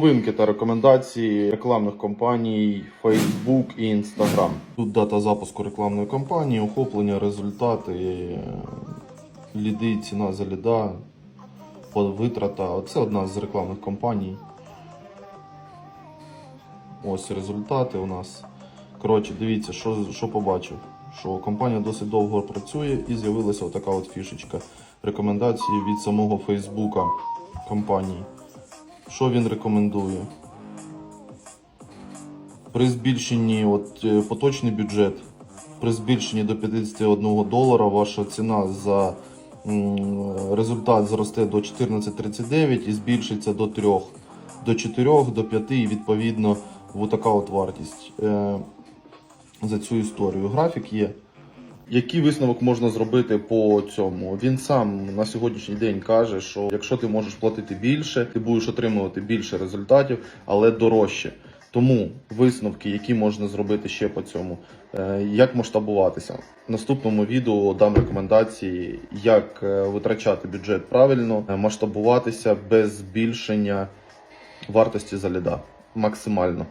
Новинки та рекомендації рекламних компаній Facebook і Instagram. Тут дата запуску рекламної кампанії, охоплення, результати, е, ліди, ціна за ліда, витрата. Це одна з рекламних компаній. Ось результати у нас. Коротше, дивіться, що, що побачив. Що компанія досить довго працює і з'явилася така от фішечка. Рекомендації від самого Фейсбука компанії. Що він рекомендує? При збільшенні от, е, поточний бюджет, при збільшенні до 51 долара ваша ціна за результат зросте до 14,39 і збільшиться до 3, до 4, до 5 і відповідно така от вартість е, за цю історію. Графік є. Який висновок можна зробити по цьому? Він сам на сьогоднішній день каже, що якщо ти можеш платити більше, ти будеш отримувати більше результатів, але дорожче. Тому висновки, які можна зробити ще по цьому, Е, як масштабуватися. В наступному відео дам рекомендації, як е, витрачати бюджет правильно, е, масштабуватися без збільшення вартості за ліда максимально.